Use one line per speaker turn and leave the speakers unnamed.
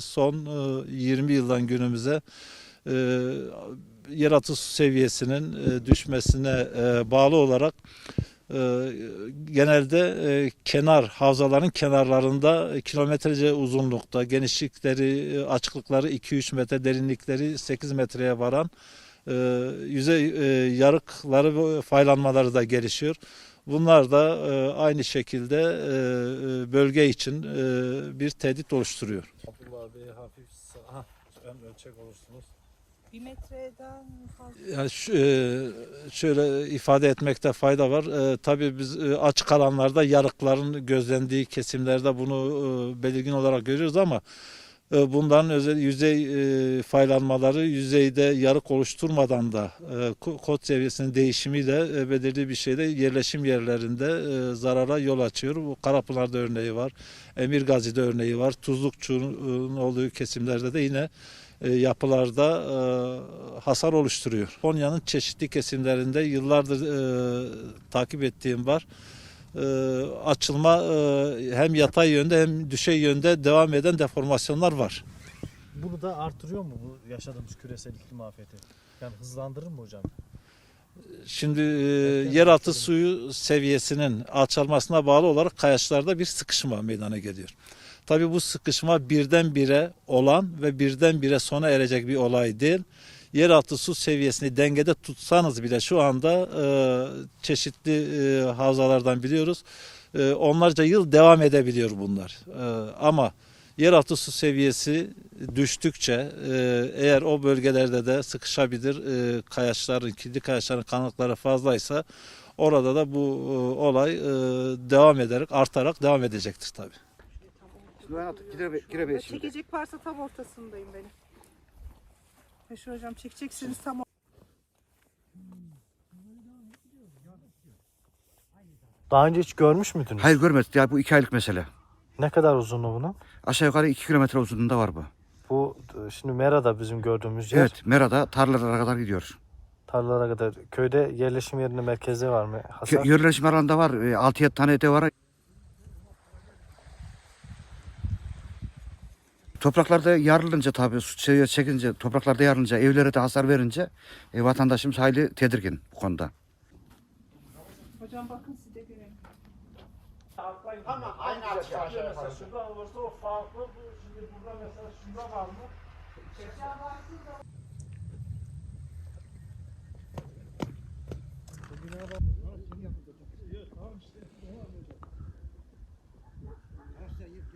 son e, 20 yıldan günümüze e, su seviyesinin e, düşmesine e, bağlı olarak e, genelde e, kenar havzaların kenarlarında e, kilometrece uzunlukta genişlikleri e, açıklıkları 2-3 metre derinlikleri 8 metreye varan e, yüzey e, yarıkları ve faylanmaları da gelişiyor. Bunlar da e, aynı şekilde e, e, bölge için e, bir tehdit oluşturuyor.
Bey hafif sağ, ön ölçek olursunuz.
Bir metreden fazla.
Yani şu- e, şöyle ifade etmekte fayda var. E, tabii biz e, açık alanlarda yarıkların gözlendiği kesimlerde bunu e, belirgin olarak görüyoruz ama e, bundan özel yüzey e, faylanmaları yüzeyde yarık oluşturmadan da e, ko- kod seviyesinin değişimiyle belirli bir şeyde yerleşim yerlerinde zarara yol açıyor. Bu Karapınar'da örneği var. Emirgazi'de örneği var. Tuzlukçu'nun olduğu kesimlerde de yine yapılarda hasar oluşturuyor. Konya'nın çeşitli kesimlerinde yıllardır takip ettiğim var. E, açılma e, hem yatay yönde hem düşey yönde devam eden deformasyonlar var.
Bunu da artırıyor mu bu yaşadığımız küresel iklim afeti? Yani hızlandırır mı hocam?
Şimdi e, yeraltı suyu seviyesinin alçalmasına bağlı olarak kayaçlarda bir sıkışma meydana geliyor. Tabii bu sıkışma birdenbire olan ve birdenbire sona erecek bir olay değil. Yeraltı su seviyesini dengede tutsanız bile şu anda e, çeşitli e, havzalardan biliyoruz. E, onlarca yıl devam edebiliyor bunlar. E, ama yeraltı su seviyesi düştükçe e, eğer o bölgelerde de sıkışabilir e, kayaçların, kilitli kayaçların kanıkları fazlaysa orada da bu e, olay e, devam ederek artarak devam edecektir tabii.
Gire, giremeyiz şimdi.
Çekecek varsa tam ortasındayım benim. Beşir hocam çekeceksiniz tam
Daha önce hiç görmüş müydünüz?
Hayır görmedik ya bu iki aylık mesele.
Ne kadar uzunluğu bunun?
Aşağı yukarı iki kilometre uzunluğunda var bu.
Bu e, şimdi Mera'da bizim gördüğümüz yer.
Evet Mera'da tarlalara kadar gidiyor.
Tarlalara kadar. Köyde yerleşim yerinde merkezde var mı? Hasar.
Kö- Yerleşim alanında var. 6-7 tane de var. Topraklarda yarılınca tabii su seviye çekince, topraklarda yarılınca, evlere de hasar verince e, vatandaşımız hayli tedirgin bu konuda.
Hocam bakın size göre.
Ama aynı açı aşağı Mesela şurada olursa o farklı. Şimdi burada mesela şurada var mı?